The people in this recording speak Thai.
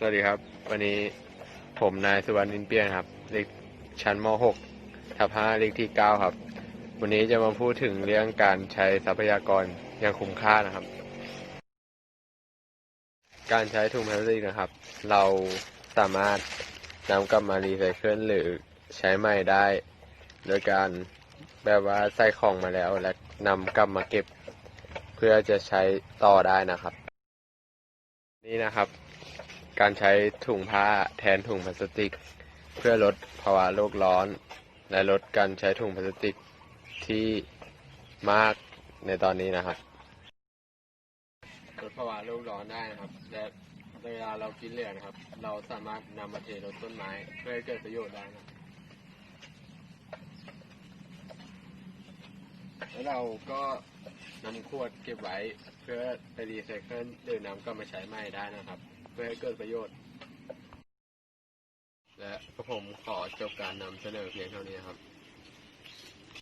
สวัสดีครับ วันนี้ผมนายสุวรรณนินเปียนครับเลขชั้นม .6 ทับ5เลขที่ 9 ครับ วันนี้จะมาพูดถึงเรื่องการใช้ทรัพยากรอย่างคุ้มค่านะครับ การใช้ถุงพลาสติกนะครับ เราสามารถนำกลับมารีไซเคิลหรือใช้ใหม่ได้ โดยการแบบว่าใส่ของมาแล้วและนำกลับมาเก็บ เพื่อจะใช้ต่อได้นะครับ นี่นะครับ การใช้ถุงผ้าแทนถุงพลาสติก เพื่อลดภาวะโลกร้อน และลดการใช้ถุงพลาสติกที่มากในตอนนี้นะครับลดภาวะโลกร้อนได้นะครับและเวลาเรากินเหลือนะครับ เราสามารถนำมาเทรดต้นไม้เพื่อให้เกิดประโยชน์ได้นะครับแล้วเราก็นำขวดเก็บไว้เพื่อไปรีไซเคิลหรือนำกลับมาใช้ใหม่ได้นะครับ พื่อให้เกิดประโยชน์ และผมขอจบการนำเสนอเพียงเท่านี้ครับ